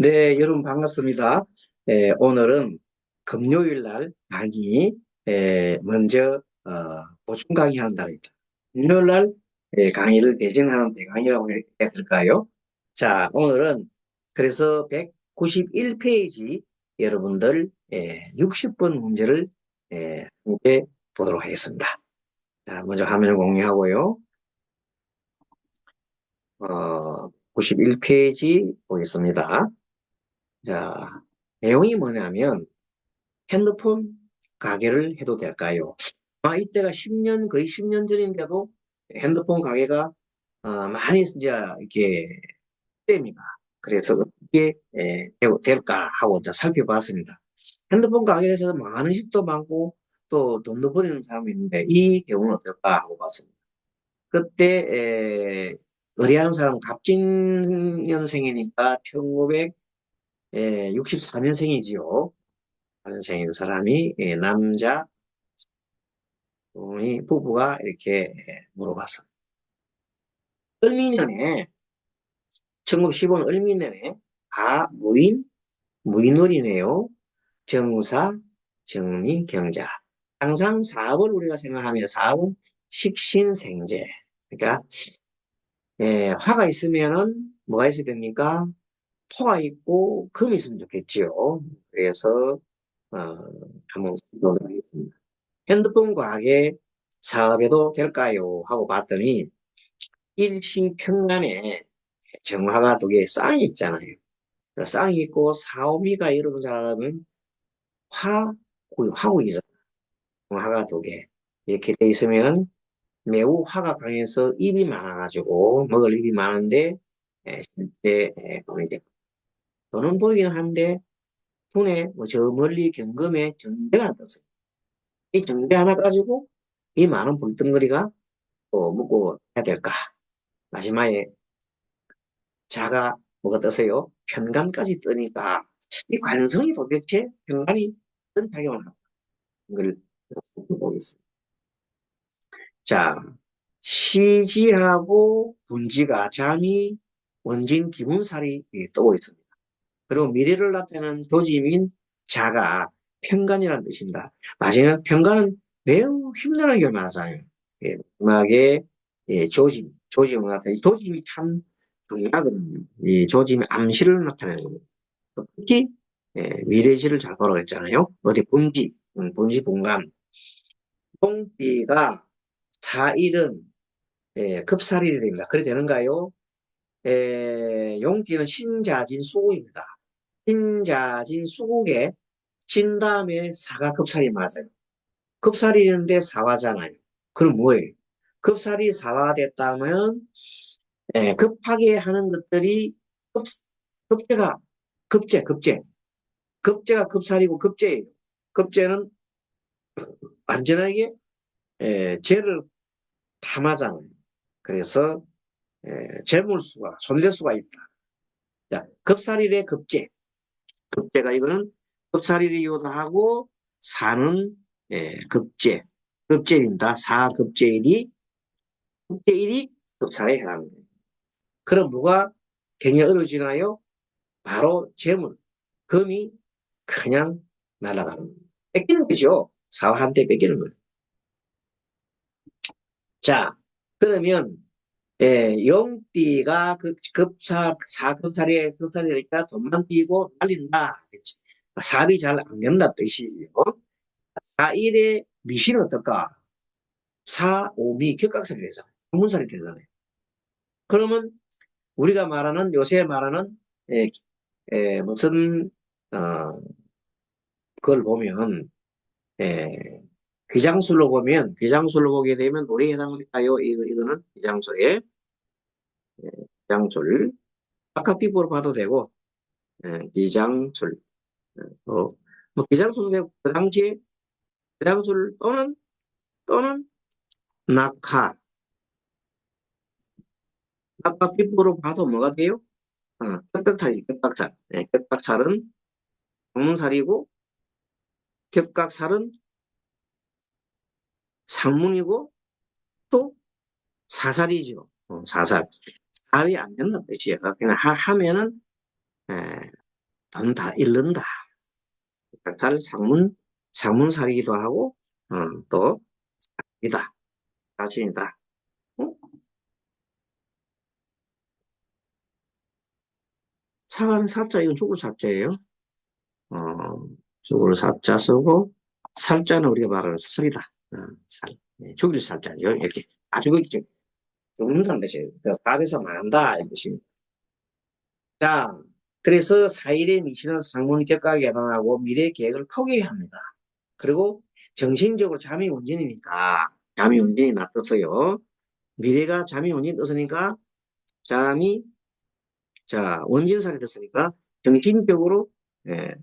네, 여러분 반갑습니다. 예, 오늘은 금요일 날 강의, 예, 먼저, 어, 보충 강의하는 날입니다. 금요일 날 예, 강의를 대전하는 대강의라고 해야 될까요? 자, 오늘은 그래서 191페이지 여러분들 예, 60번 문제를 예, 함께 보도록 하겠습니다. 자, 먼저 화면을 공유하고요. 어, 91페이지 보겠습니다. 자, 내용이 뭐냐면 핸드폰 가게를 해도 될까요? 아, 이때가 10년, 거의 10년 전인데도 핸드폰 가게가 어, 많이 이제 이렇게 땜니다. 그래서 어떻게 에, 될까 하고 살펴봤습니다. 핸드폰 가게에서 많은 집도 많고 또 돈도 버리는 사람이 있는데 이 경우는 어떨까 하고 봤습니다. 그때 에, 의뢰한 사람 갑진년생이니까 1900 예, 64년생이지요. 64년생인 사람이 예, 남자 이 부부가 이렇게 물어봤어. 을미년에 1915년 을미년에 아 무인 무인월이네요. 정사 정리 경자 항상 사업을 우리가 생각하면 사업은 식신생제 그러니까 예, 화가 있으면은 뭐가 있어야 됩니까? 토가 있고 금이 있으면 좋겠지요. 그래서 어, 한번 보도록 하겠습니다. 핸드폰 과학의 사업에도 될까요? 하고 봤더니 일신평간에 정화가 두 개 쌍이 있잖아요. 쌍이 있고 사오미가 여러분 잘 알면 화, 화구이잖아요. 화가 두 개. 이렇게 돼 있으면 매우 화가 강해서 입이 많아가지고 먹을 입이 많은데 실제 돈이 되고 돈은 보이긴 한데 손에 뭐 저 멀리 경금에 정대가 떴어요. 이 정대 하나 가지고 이 많은 불덩거리가 어, 먹고 해야 될까? 마지막에 자가 뭐가 떠서요? 편간까지 뜨니까 이 관성이 도대체 편간이 어떤 작용을 할까? 이걸 보겠습니다. 자, 시지하고 분지가 잠이 원진 기분살이 떠오 있습니다. 그리고 미래를 나타내는 조짐인 자가 평간이라는 뜻입니다. 마지막 평간은 매우 힘나는 결말하잖아요. 예, 마지막에 예, 조짐, 조짐을 나타내 조짐이 참 중요하거든요. 이 조짐이 암시를 나타내는 겁니다. 특히 예, 미래시를 잘 보라고 했잖아요. 어디 분지, 음, 분지 분간. 똥띠가 사일은 예, 급살일이 됩니다. 그래 되는가요? 예, 용띠는 신자진 수고입니다. 신자진 수국에 진 다음에 사가 급살이 맞아요. 급살이 있는데 사화잖아요. 그럼 뭐예요? 급살이 사화됐다면 예, 급하게 하는 것들이 급, 급제가 급제 급제 급제가 급살이고 급제예요. 급제는 완전하게 예, 죄를 담하잖아요. 그래서 예, 재물수가 손대수가 있다. 자, 급살일의 급제 급제가 이거는 급살일이 요도하고 사는 예, 급제 급제입니다. 사급제일이 급제일이 급살에 해당합니다. 그럼 뭐가 굉장히 어려워지나요? 바로 재물 금이 그냥 날아가는 거예요. 뺏기는 거죠. 사화한테 뺏기는 거예요. 자, 그러면 예, 용띠가 그 급사, 사급살이 급살이니까 돈만 띄고 날린다. 사업이 잘 안 된다 뜻이에요. 사일의 미신은 어떨까? 사, 오미, 격각살이 되잖아요. 문살이 되잖아요. 그러면 우리가 말하는, 요새 말하는, 예, 예, 무슨, 어, 그걸 보면, 예, 귀장술로 보면, 귀장술로 보게 되면 뭐에 해당할까요? 이거, 이거는 귀장술에. 기장술 아까 피부로 봐도 되고 예, 기장술 어, 뭐 기장술도 되고 그 당시에 기장술 또는 또는 낙하. 아까 피부로 봐도 뭐가 돼요? 아, 격각살이 격각살 네, 격각살은 상문살이고 격각살은 상문이고 또 사살이죠. 어, 사살 사위 안 된다는 뜻이에요. 그냥 하, 하면은 에, 돈다 잃는다. 잘 상문, 상문살이기도 하고, 어, 또, 이다. 자신이다. 어? 사과는 사자, 이건 죽을 사자예요. 어, 죽을 사자 쓰고, 살자는 우리가 말하는 살이다. 어, 살. 네, 죽일 살자죠. 이렇게 아주 그 죽는다는 뜻이에요. 그래서 답에서 만다, 이 뜻입니다. 자, 그래서 사일의 미신은 상문 격각에 해당하고 미래 계획을 포기해야 합니다. 그리고 정신적으로 잠이 원진이니까 잠이 원진이 놔뒀어요. 미래가 잠이 원진이 떴으니까 잠이 자 원진살이 됐으니까 정신적으로 예,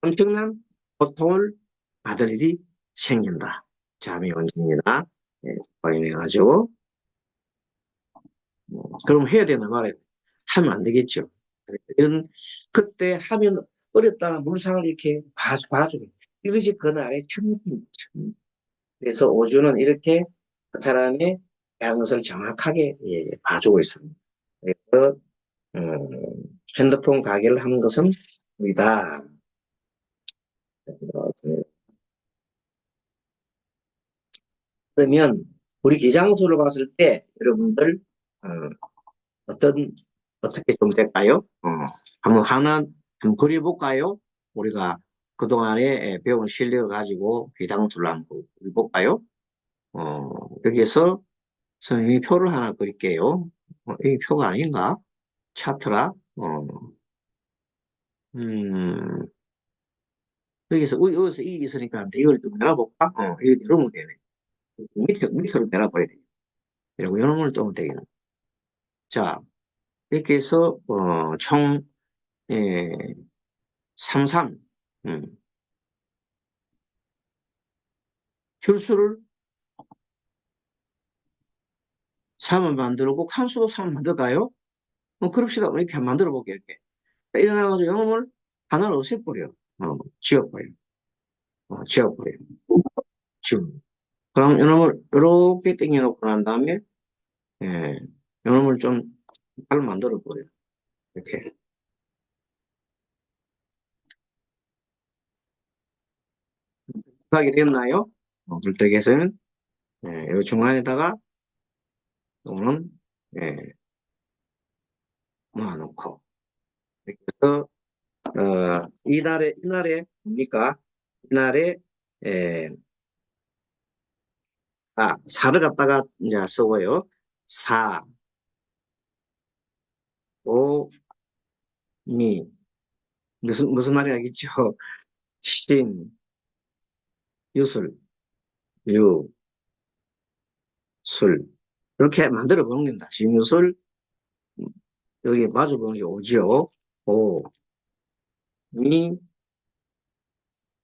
엄청난 고통을 받을 일이 생긴다. 잠이 원진이다. 예, 확인해가지고 뭐, 그럼 해야 되나 말아야 돼. 하면 안 되겠죠. 이런 그때 하면 어렵다는 물상을 이렇게 봐주, 봐주고 이것이 그날의 춤입니다. 그래서 오주는 이렇게 그 사람의 양것을 정확하게 예, 봐주고 있습니다. 그래서 음, 핸드폰 가게를 하는 것은 우리다. 그러면 우리 기장소를 봤을 때 여러분들 어, 어떤 어떻게 좀 될까요? 어, 한번 하나 한번 그려볼까요? 우리가 그동안에 배운 실력을 가지고 귀당수를 한번 그려볼까요? 어, 여기에서 선생님이 표를 하나 그릴게요. 어, 이 표가 아닌가? 차트라. 어. 음, 여기서, 여기서 이 있으니까 이걸 좀 내려볼까? 어, 이거 내려오면 되네. 밑에, 밑으로 내려버려야 돼. 이러고 이놈을 또 되겠네. 자, 이렇게 해서, 어, 총, 예, 33, 음. 줄수를 3을 만들고 칸수도 3을 만들까요? 뭐 그럽시다. 이렇게 만들어 볼게요. 이렇게. 일어나가지고 영음을 하나를 없애버려. 어, 지워버려. 어, 지워버려. 지워. 그럼 이놈을 이렇게 당겨놓고 난 다음에 예, 이놈을 좀잘 만들어 버려. 이렇게. 하게 됐나요? 어, 불떡에서는 예, 이 중간에다가 또는 예, 모아놓고 그래서 어, 이날에 이날에 뭡니까? 이날에 예, 아 사를 갖다가 이제 쓰고요. 사, 오, 미 무슨 무슨 말이 알겠죠? 신, 유술, 유, 술 이렇게 만들어 보는 겁니다. 신 유술 여기 마주 보는 게 오죠. 오, 미,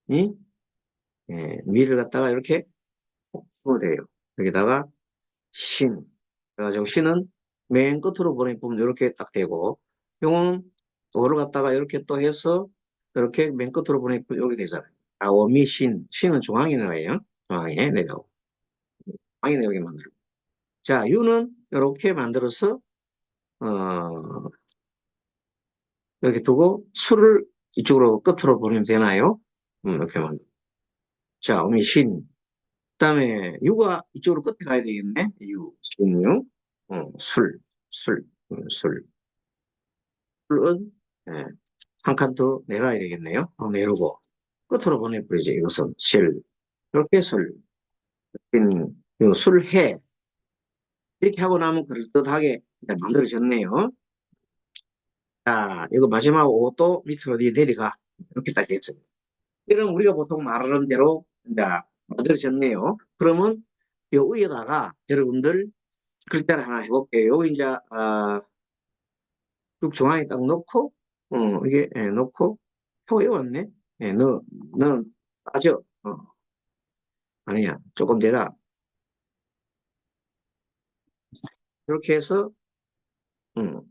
미, 예, 미를 갖다가 이렇게 돼요. 여기다가 신. 그래가지고 신은 맨 끝으로 보내보면 이렇게 딱 되고, 용은 오를 갖다가 이렇게 또 해서 이렇게 맨 끝으로 보내면 이렇게 되잖아요. 아, 오미 신. 신은 중앙에 나와요. 중앙에 내려오고. 중앙에 내려오게 만들고. 자, 유는 이렇게 만들어서, 어, 여기 두고 술을 이쪽으로 끝으로 보내면 되나요? 음, 이렇게 만들 자, 오미 신. 그 다음에 유가 이쪽으로 끝에 가야 되겠네. 유, 신유, 어, 술, 술, 음, 술. 술은 예, 한칸 더 내려야 되겠네요. 어, 내려고 끝으로 보내버리죠. 이것은 실. 이렇게 술, 신, 유, 술해. 이렇게 하고 나면 그럴듯하게 만들어졌네요. 자, 이거 마지막 5도 밑으로 내려가. 이렇게 딱 됐습니다. 이런 우리가 보통 말하는 대로 이제 만들어졌네요. 그러면 요 위에다가 여러분들 글자를 하나 해볼게요. 여기 이제 아, 쭉 중앙에 딱 놓고 어, 이게 예, 놓고 표 외웠네. 예, 너 너는 빠져. 어. 아니야. 조금 내라. 이렇게 해서 음,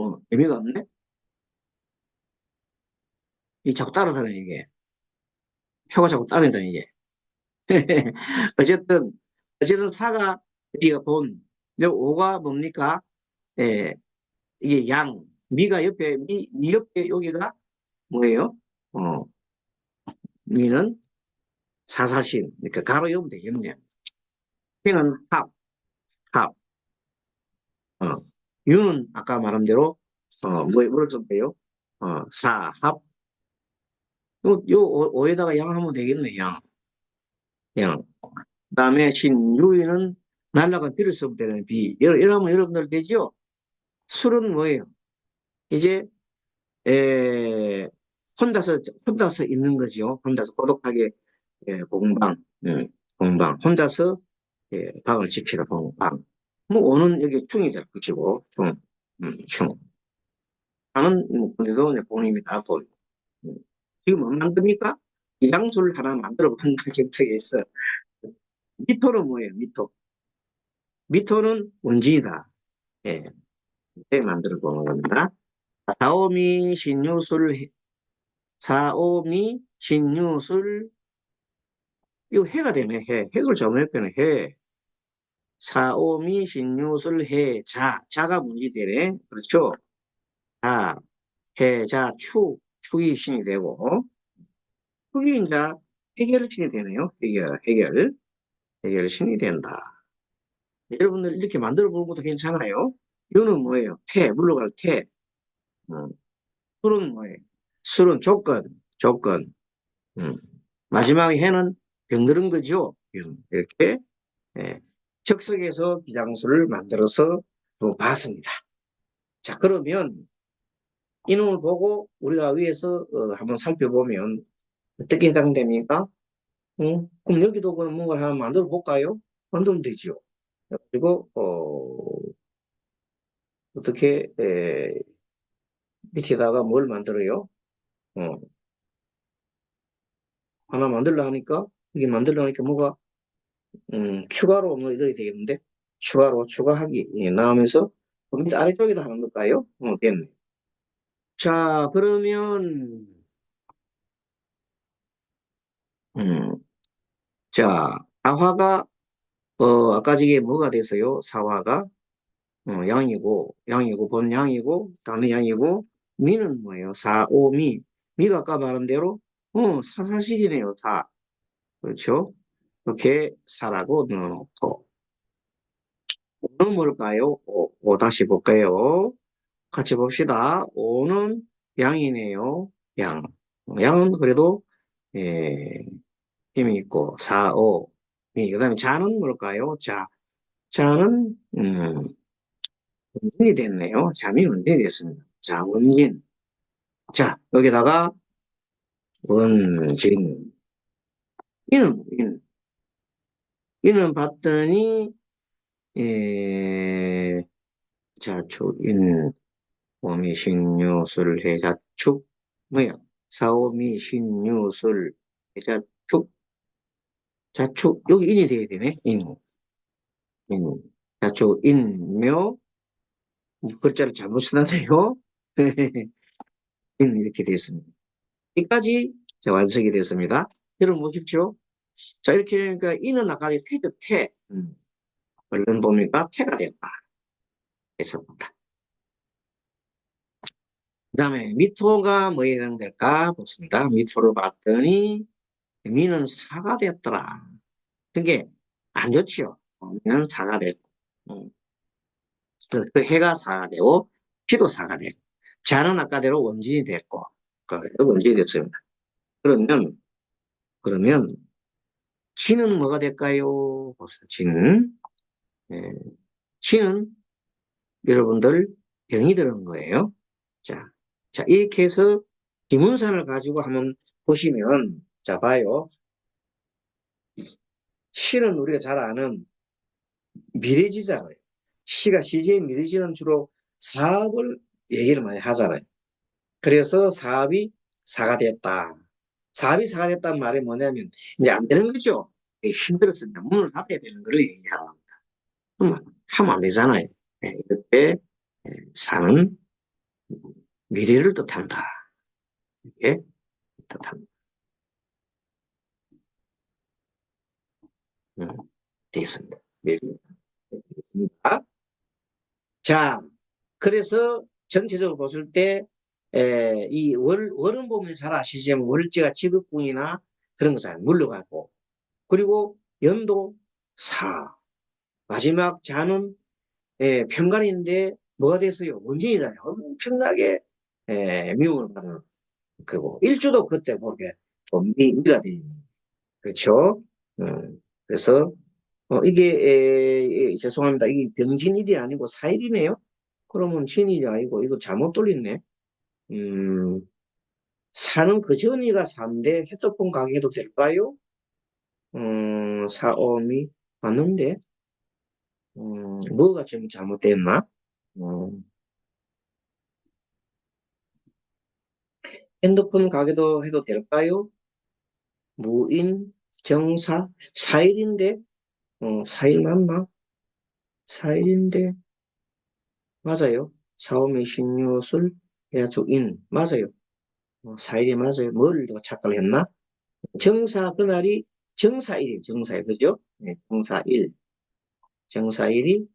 뭐, 의미가 없네? 이 자꾸 따라다녀, 이게. 표가 자꾸 따라다녀, 이게. 어쨌든, 어쨌든 사가, 여기가 본, 여기 오가 뭡니까? 예, 이게 양, 미가 옆에, 미, 미 옆에 여기가 뭐예요? 어, 미는 사사신. 그러니까 가로 여면 되겠네. 신은 합, 합. 어, 유는 아까 말한 대로, 어, 뭐, 뭐를 썼대요? 어, 사합. 요, 요, 오- 오에다가 양 하면 되겠네, 양. 양. 그 다음에 신유이는 날라가 비를 쓰면 되는 비. 이러, 이러면 여러분들 되죠? 술은 뭐예요? 이제, 에, 혼자서, 혼자서 있는 거죠. 혼자서 고독하게, 예, 공방, 음, 공방. 혼자서, 예, 방을 지키는 공방. 뭐, 오는 여기 충이 될 것이고, 충, 음, 충. 나는, 뭐, 근데도 이제 본인이 다 보이고. 음. 지금 뭐 만듭니까? 이장소를 하나 만들어 본다는 격척에 있어. 미토는 뭐예요? 미토. 미토는 원진이다. 예. 네, 만들어 보는 겁니다. 사오미 신유술, 해- 사오미 신유술, 이거 해가 되네, 해. 해를 잘못했더니 해. 사오미 신유술 해, 자. 자가 문제 되네. 그렇죠? 자, 해, 자, 축. 축이 신이 되고, 축이 이제 해결 신이 되네요. 해결, 해결. 해결 신이 된다. 여러분들 이렇게 만들어 보는 것도 괜찮아요. 이거는 뭐예요? 태, 물러갈 태. 음. 술은 뭐예요? 술은 조건, 조건. 음. 마지막에 해는 병들은 거죠. 병. 이렇게 예. 적석에서 비장수를 만들어서 또 봤습니다. 자, 그러면 이놈을 보고 우리가 위에서 어, 한번 살펴보면 어떻게 해당됩니까? 음? 그럼 여기도 그럼 뭔가를 하나 만들어 볼까요? 만들면 되죠. 그리고 어, 어떻게 에, 밑에다가 뭘 만들어요? 어, 하나 만들려 하니까 이게 만들려 하니까 뭐가 음, 추가로 뭐 넣어야 되겠는데 추가로 추가하기 예, 나오면서 그 밑에 아래쪽에다 하는 걸까요? 어, 됐네. 자 그러면 음, 자 사화가 어, 아까 저게 뭐가 돼서요? 사화가 어, 양이고 양이고 본 양이고 다음에 양이고 미는 뭐예요? 사, 오, 미. 미가 아까 말한 대로 어, 사사실이네요. 사. 그렇죠? 이렇게 사라고 넣어놓고 오는 뭘까요? 오, 오 다시 볼까요? 같이 봅시다. 오는 양이네요. 양. 양은 그래도 예, 힘이 있고 사, 오, 미. 그 다음에 자는 뭘까요? 자. 자는 음, 원진이 됐네요. 잠이 원진이 됐습니다. 자, 원진. 자, 여기다가 원진. 이는, 인. 이는 봤더니, 에, 자축, 인, 오미, 신유술, 해자축, 뭐야? 사오미, 신유술, 해자축, 자축, 여기 인이 돼야 되네, 인. 인. 자축, 인묘, 글자를 잘못 쓰놨네요. 인, 이렇게 됐습니다. 여기까지 자, 완성이 됐습니다. 여러분 보십시오. 자, 이렇게 되니까 이는 아까 태죠, 태. 음. 얼른 보니까 태가 됐다. 했습니다. 그 다음에 미토가 뭐에 해당될까 보습니다. 미토를 봤더니 미는 사가 됐더라. 그게 안 좋지요. 미는 사가 됐고. 음. 그, 그 해가 사가 되고 피도 사가 되고 자는 아까대로 원진이 됐고 그 원진이 됐습니다. 그러면 그러면 진은 뭐가 될까요? 봅시다. 진. 예. 진은 여러분들 병이 드는 거예요. 자, 자 이렇게 해서 기문산을 가지고 한번 보시면 자 봐요. 시는 우리가 잘 아는 미래지잖아요. 시가 시제의 미래지는 주로 사업을 얘기를 많이 하잖아요. 그래서 사업이 사가 됐다. 사업이 사가 됐다는 말이 뭐냐면 이제 안 되는 거죠. 힘들어서 문을 닫아야 되는 걸 얘기하는 겁니다. 그러면 하면 안 되잖아요. 예, 이렇게 예, 사는 미래를 뜻한다. 이게 뜻합니다. 음, 되겠습니다. 미래. 자, 그래서 전체적으로 봤을 때, 에, 이 월, 월은 보면 잘 아시지만 월지가 지극분이나 그런 거 잘 물러가고, 그리고 연도 사, 마지막 자는 에, 평간인데 뭐가 됐어요? 원진이잖아요. 엄청나게 에, 미움을 받는 그거. 일주도 그때 보게 미, 미가 되는 그렇죠? 음, 그래서 어, 이게 에, 에, 죄송합니다. 이게 병진일이 아니고 사일이네요. 그러면 진일이 아니고 이거 잘못 돌렸네. 음, 사는 그 전이가 3대 헤드폰 가게도 될까요? 음, 사오미 맞는데 음, 뭐가 좀 잘못됐나? 음, 핸드폰 가게도 해도 될까요? 무인, 경사, 4일인데, 어, 4일 맞나? 4일인데, 맞아요. 사오미 신유술, 해야죠, 인, 맞아요. 어, 4일이 맞아요. 뭘 착각을 했나? 정사, 그날이 정사일이에요, 정사일, 그죠? 네, 정사일. 정사일이,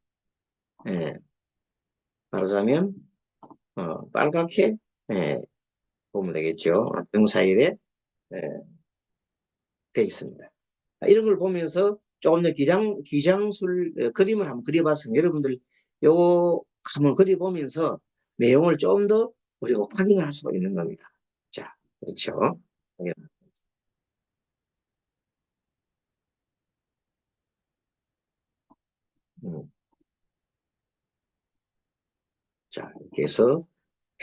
예, 말하자면, 어, 빨갛게, 예, 보면 되겠죠. 정사일에, 예, 되어 있습니다. 이런 걸 보면서 조금 더 기장, 기장술 어, 그림을 한번 그려봤으면 여러분들 요거 한번 그려보면서 내용을 좀 더 우리가 확인할 수가 있는 겁니다. 자, 그렇죠. 자, 이렇게 해서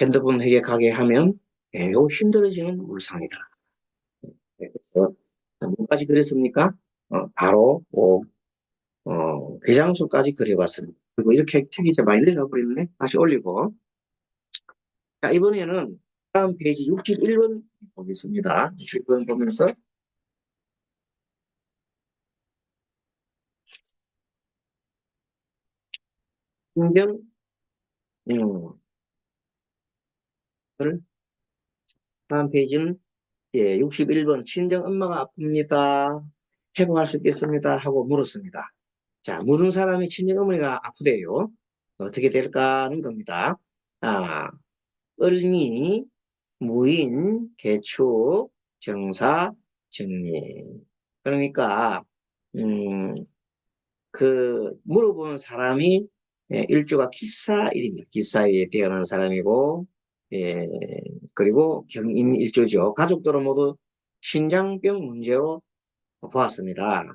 핸드폰 회계하게 하면 매우 힘들어지는 물상이다. 네, 그래서 뭐까지 그렸습니까? 어, 바로 오, 어, 괴장수까지 그려봤습니다. 그리고 이렇게 책이 좀 많이 내려버렸네. 다시 올리고. 자, 이번에는 다음 페이지 61번 보겠습니다. 61번 보면서 신경, 음, 다음 페이지는 예, 61번 친정 엄마가 아픕니다. 회복할 수 있겠습니다. 하고 물었습니다. 자, 물은 사람이 친정 어머니가 아프대요. 어떻게 될까 하는 겁니다. 아, 을미, 무인, 개축, 정사, 정리. 그러니까, 음, 그, 물어보는 사람이 예, 일주가 기사일입니다. 기사일에 태어난 사람이고, 예, 그리고 경인 일주죠. 가족들은 모두 신장병 문제로 보았습니다.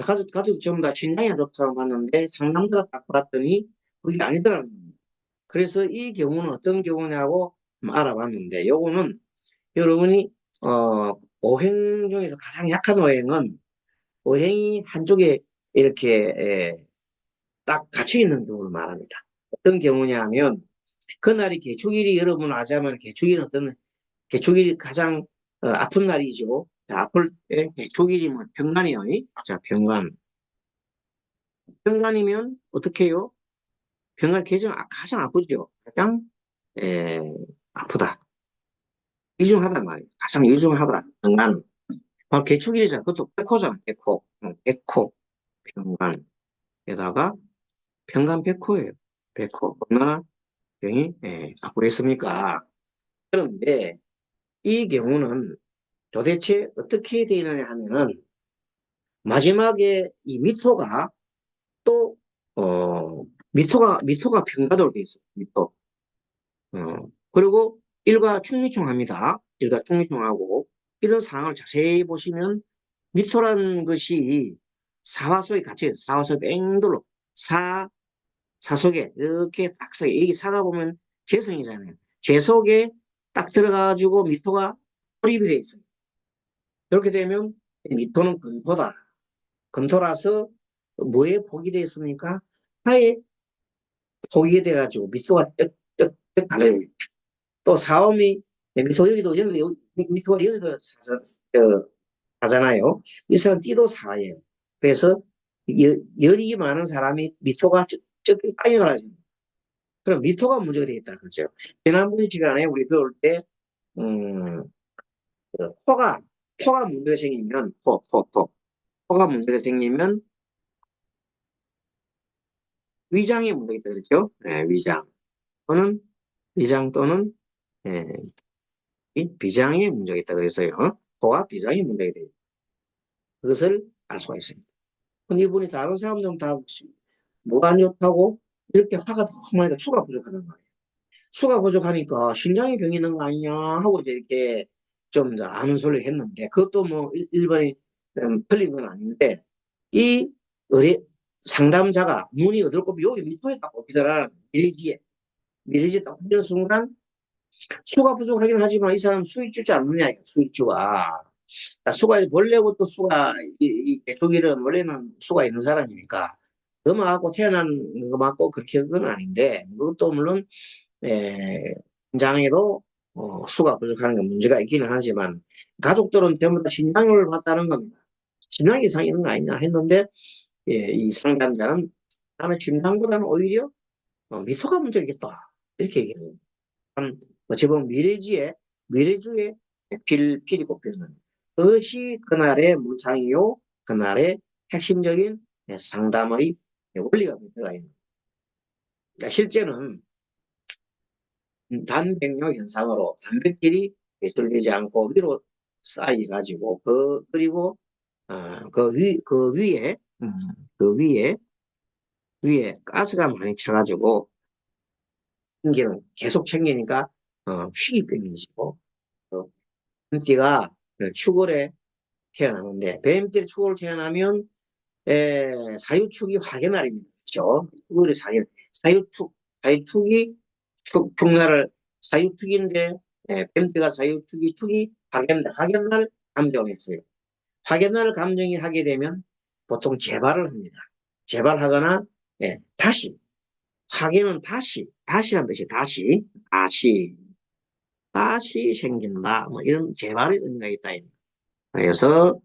가족, 가족 전부 다 신장이 안 좋다고 봤는데 상담자 딱 봤더니 그게 아니더라고요. 그래서 이 경우는 어떤 경우냐고 알아봤는데 요거는 여러분이 어, 오행 중에서 가장 약한 오행은 오행이 한쪽에 이렇게 에, 딱 갇혀 있는 경우를 말합니다. 어떤 경우냐 하면 그날이 개축일이 여러분 아자면 개축일은 어떤 개축일이 가장 어, 아픈 날이죠. 자, 아플 때 개축일이면 병간이요. 자, 병간. 병간이면 어떻게 해요? 병간 개정 가장 아프죠. 가장 에, 아프다. 유중하단 말이에요. 가장 유중하다. 병간. 바로 개축일이잖아. 그것도 백호잖아. 백호. 백호. 병간. 에다가 병간 백호예요. 백호. 얼마나 병이 예, 악보했습니까? 그런데 이 경우는 도대체 어떻게 되느냐 하면은 마지막에 이 미토가 또 어, 미토가 미토가 평가도로 되어 있어요. 미토. 어, 그리고 일과 충미충합니다. 일과 충미충하고 이런 상황을 자세히 보시면 미토라는 것이 사화소에 같이 있어요. 사화소 뺑돌로 사 사속에 이렇게 딱 서, 여기 사가 보면 재성이잖아요. 재속에 딱 들어가가지고 미토가 몰입이 되어 있어요. 이렇게 되면 미토는 금토다. 금토라서 뭐에 복이 되어 있습니까? 하에 복이 돼가지고 미토가 뜩뜩뜩 달려요. 또 사옴이 미토 여기도 여기도 미토가 여기도 하잖아요. 이 사람 띠도 사예요. 그래서 열, 열이 많은 사람이 미토가 저기 땅에 가라지. 그럼 미토가 문제가 되겠다. 그죠? 지난번 시간에 우리 배울 때, 음, 그 토가, 토가 문제가 생기면, 토, 토, 토. 토가 문제가 생기면 위장에 문제가 있다 그랬죠? 네, 위장. 또는, 위장 또는, 예, 이 비장에 문제가 있다 그랬어요. 어? 토와 비장에 문제가 돼요. 그것을 알 수가 있습니다. 근데 이분이 다른 사람들은 다 뭐가 안 좋다고 이렇게 화가 너무 많으니까 수가 부족하는 거예요. 수가 부족하니까 신장에 병이 있는 거 아니냐 하고 이제 이렇게 좀 아는 소리를 했는데 그것도 뭐 일- 일반이 음, 틀린 건 아닌데 이 의뢰 상담자가 어딜 꼽히 여기 밑에 딱 꼽히더라 미래지에 미래지에 딱 꼽히는 순간 수가 부족하긴 하지만 이 사람 수익주지 않느냐 아, 수가 원래부터 수가 이, 이 개초기는 원래는 수가 있는 사람이니까 그만하고 태어난 거 맞고 그렇게 그건 아닌데 그것도 물론 에, 장에도 어, 수가 부족한 게 문제가 있기는 하지만 가족들은 전부 다 신장을 받다는 겁니다. 신장 이상 있는 거 아니냐 했는데 예, 이 상담자는 나는 심장보다는 오히려 어, 미토가 문제겠다 이렇게. 참 어찌 보면 미래지에 미래주에 필 필이 꼽히는 그 것이 그날의 문상이요 그날의 핵심적인 예, 상담의 원리가 들어가 있는. 그러니까 실제는 단백뇨 현상으로 단백질이 배출되지 않고 위로 쌓여가지고 그 그리고 어, 그 위, 그 위에 음, 그 위에 위에 가스가 많이 차가지고 생기는 계속 챙기니까 어, 어, 뱀띠가 그 축월에 태어나는데 뱀띠 축월 태어나면 에, 사유축이 화개날입니다. 그렇죠? 축월이 사유 사유축 사유축이 축, 축날을 사유축인데 에, 뱀띠가 사유축이 축이 화개날 화개날 감정했어요. 화개날 감정이 하게 되면 보통 재발을 합니다. 재발하거나 예, 다시 화개는 다시 다시란 뜻이 다시 다시 다시 생긴다 뭐 이런 재발의 의미가 있다 그래서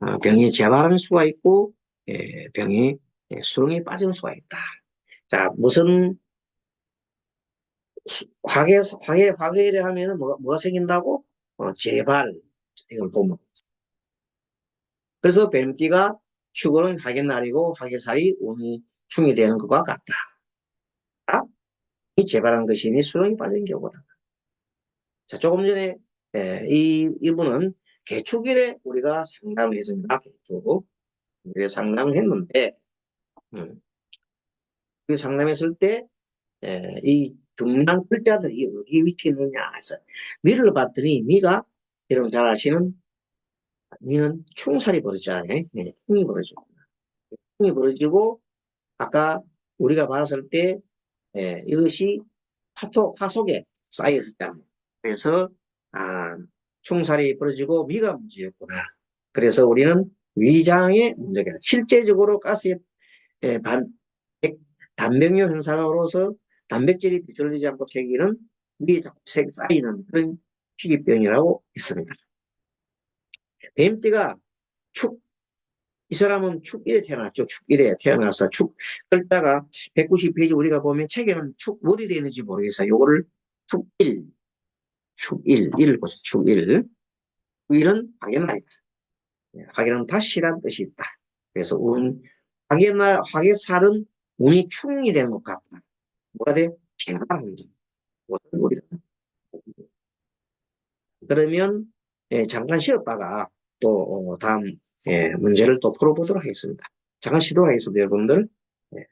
어, 병이 재발하는 수가 있고 예, 병이 예, 수렁에 빠지는 수가 있다 자 무슨 수- 화개 화개 화개를 하면은 뭐가, 뭐가 생긴다고 어, 재발 이걸 보면 그래서 뱀띠가 축은 화개날이고 화개살이 운이 충이 되는 것과 같다. 아? 이 재발한 것이니 수렁이 빠진 경우다. 자, 조금 전에 에, 이 이분은 개축일에 우리가 상담을 했습니다. 개축. 우리가 상담을 했는데 음, 그 상담했을 때이 중량 글자들이 어디에 위치해 있느냐 해서 미를 봤더니 미가 여러분 잘 아시는 미는 충살이 벌어지잖아요. 네, 충이 벌어지고 충이 벌어지고 아까 우리가 봤을 때 예, 이것이 화토, 화속에 쌓여있었잖아요. 그래서 아, 충살이 벌어지고 미가 문제였구나. 그래서 우리는 위장의 문제가 실제적으로 가스의 예, 반, 백- 단백뇨 현상으로서 단백질이 배출되지 않고 생기는 위에 자꾸 색 쌓이는 그런 희귀병이라고 있습니다. 뱀띠가 축, 이 사람은 축일에 태어났죠. 축일에 태어나서 축, 글자가 190페이지 우리가 보면 책에는 축, 뭘이 되는지 모르겠어요. 요거를 축일, 축일, 일 보세요. 축일. 축일은 확연하다. 확연은 다시란 뜻이 있다. 그래서 운, 확연날, 확연살은 운이 충이 되는 것 같다. 뭐가 돼? 개발한다. 우리가. 그러면, 예, 잠깐 쉬었다가 또, 어, 다음, 예, 문제를 또 풀어보도록 하겠습니다. 잠깐 쉬도록 하겠습니다, 여러분들. 예.